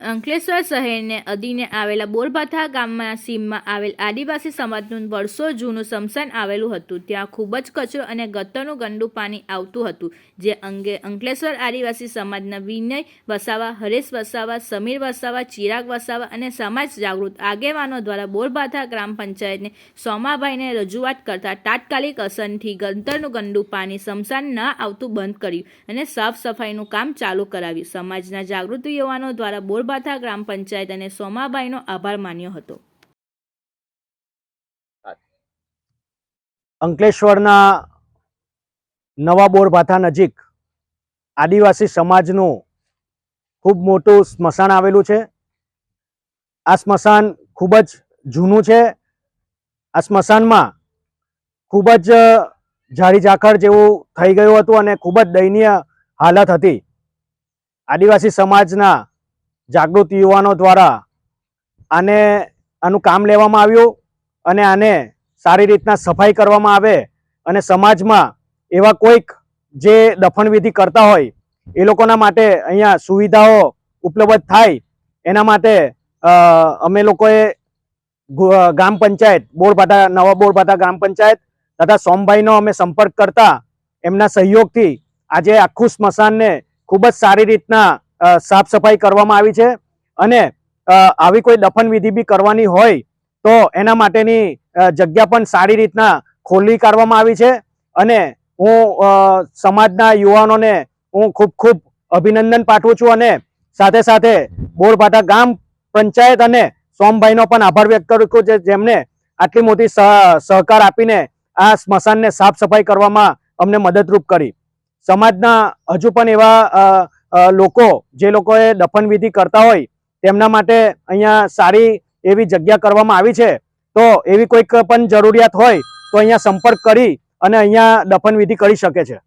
અંકલેશ્વર શહેરને અધીને આવેલા બોરભાથા ગામમાં સીમમાં આવેલ આદિવાસી સમાજનું વર્ષો જૂનું સમસાન આવેલું હતું. ત્યાં ખૂબ જ કચરો અને ગતરનું ગંદુ પાણી આવતું હતું, જે અંગે અંકલેશ્વર આદિવાસી સમાજના વિનય વસાવા, હરેશ વસાવા, સમીર વસાવા, ચિરાગ વસાવા અને સમાજ જાગૃત આગેવાનો દ્વારા બોરભાથા ગ્રામ પંચાયતને સોમાભાઈને રજૂઆત કરતા તાત્કાલિક અસરથી ગંતરનું ગંદુ પાણી સમસાન ન આવતું બંધ કર્યું અને સાફ સફાઈનું કામ ચાલુ કરાવ્યું. સમાજના જાગૃત યુવાનો દ્વારા બોરભાથા ગ્રામ પંચાયત અને સોમાબાઈનો આભાર માન્યો હતો. અંકલેશ્વરના નવા બોરભાથા નજીક આદિવાસી સમાજનું ખૂબ મોટું સ્મશાન આવેલું છે. આ સ્મશાન ખૂબ જ જૂનું છે. આ સ્મશાનમાં ખૂબ જ ઝાડી ઝાકળ જેવું થઈ ગયું હતું અને ખૂબ જ દયનીય હાલત હતી. આદિવાસી સમાજના જાગૃત યુવાનો દ્વારા આને, આનું કામ લેવામાં આવ્યું અને આને સારી રીતના સફાઈ કરવામાં આવે અને સમાજમાં એવા કોઈક જે દફનવિધિ કરતા હોય, એ લોકોના માટે અહીંયા સુવિધાઓ ઉપલબ્ધ થાય. એના માટે અમે લોકોએ ગ્રામ પંચાયત, બોરભાટા, નવા બોરભાટા ગ્રામ પંચાયત તથા સોમભાઈનો અમે સંપર્ક કરતા એમના સહયોગથી આજે આખું સ્મશાનને ખૂબ જ સારી રીતના સાફ સફાઈ કરવામાં આવી છે અને આવી કોઈ દફન વિધિ બી કરવાની હોય તો એના માટેની જગ્યા પણ સારી રીતના ખોલી કાઢવામાં આવી છે અને હું સમાજના યુવાનોને હું ખૂબ ખૂબ અભિનંદન પાઠવું છું અને સાથે સાથે બોરભાટા ગામ પંચાયત અને સોમભાઈનો પણ આભાર વ્યક્ત કરું છું જેમને આટલી મોટી સહ- સહકાર આપીને આ સ્મશાનને સાફ સફાઈ કરવામાં અમને મદદરૂપ કરી. સમાજના હજુ પણ એવા લોકો, જે લોકોએ દફન વિધિ કરતા હોય, તેમના માટે અહીંયા સારી એવી જગ્યા કરવામાં આવી છે. તો એવી કોઈક પણ જરૂરિયાત હોય, તો અહીંયા સંપર્ક કરી અને અહીંયા દફન વિધિ કરી શકે છે.